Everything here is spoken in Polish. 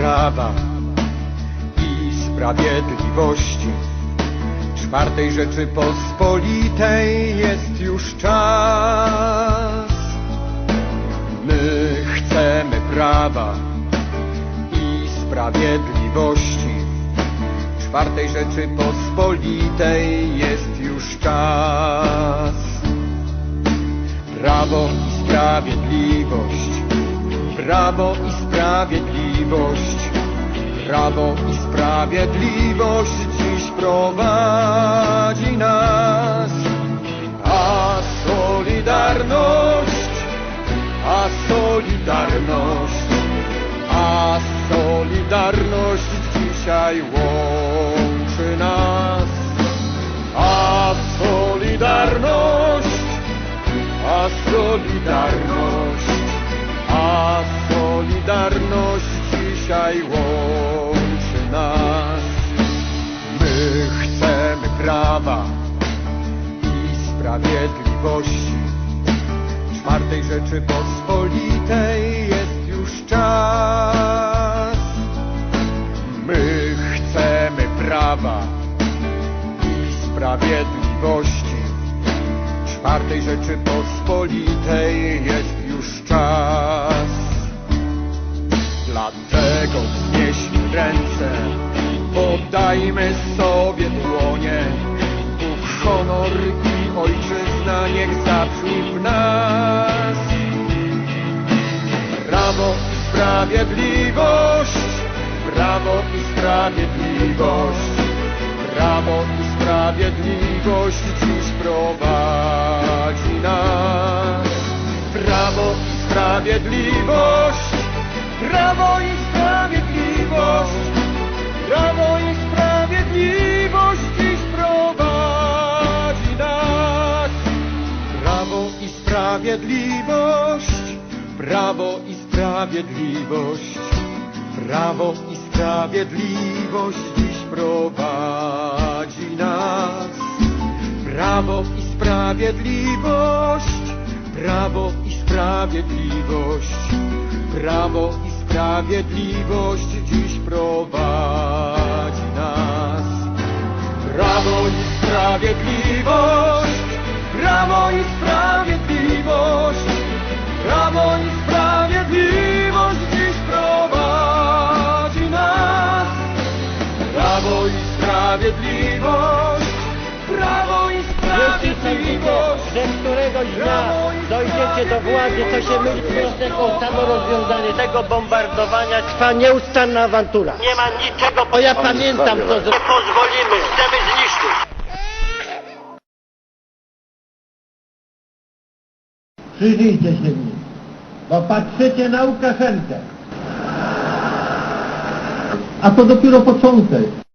prawa i sprawiedliwości. Czwartej Rzeczypospolitej jest już czas. My chcemy prawa i sprawiedliwości. Czwartej Rzeczypospolitej jest już czas. Prawo i sprawiedliwość, prawo i sprawiedliwość, prawo i sprawiedliwość dziś prowadzi nas. A solidarność, a solidarność, a solidarność dzisiaj łączy nas. A solidarność, a solidarność, solidarność dzisiaj łączy nas. My chcemy prawa i sprawiedliwości. Czwartej Rzeczypospolitej jest już czas. My chcemy prawa i sprawiedliwości. Czwartej Rzeczypospolitej jest już czas. Dlatego wznieśmy ręce, poddajmy sobie dłonie. Bóg, honor i ojczyzna niech zabrzmi w nas. Prawo i sprawiedliwość, prawo i sprawiedliwość, prawo i sprawiedliwość dziś prowadzi nas. Prawo i sprawiedliwość, prawo i sprawiedliwość, prawo i sprawiedliwość dziś prowadzi nas. Prawo i sprawiedliwość, prawo i sprawiedliwość, prawo i sprawiedliwość dziś prowadzi nas. Prawo i sprawiedliwość, prawo i sprawiedliwość, prawo i sprawiedliwość dziś prowadzi nas. Prawo i sprawiedliwość, prawo i sprawiedliwość, prawo i sprawiedliwość dziś prowadzi nas. Prawo i sprawiedliwość, prawo Jeśli sądzicie, że któregoś dnia dojdziecie do władzy, to się mylicie jako samo rozwiązanie tego bombardowania trwa nieustanna awantura. Nie ma niczego. O ja pamiętam to. Nie pozwolimy, chcemy zniszczyć. Przyjrzyjcie się mi, bo patrzycie na Łukaszenkę. A to dopiero początek.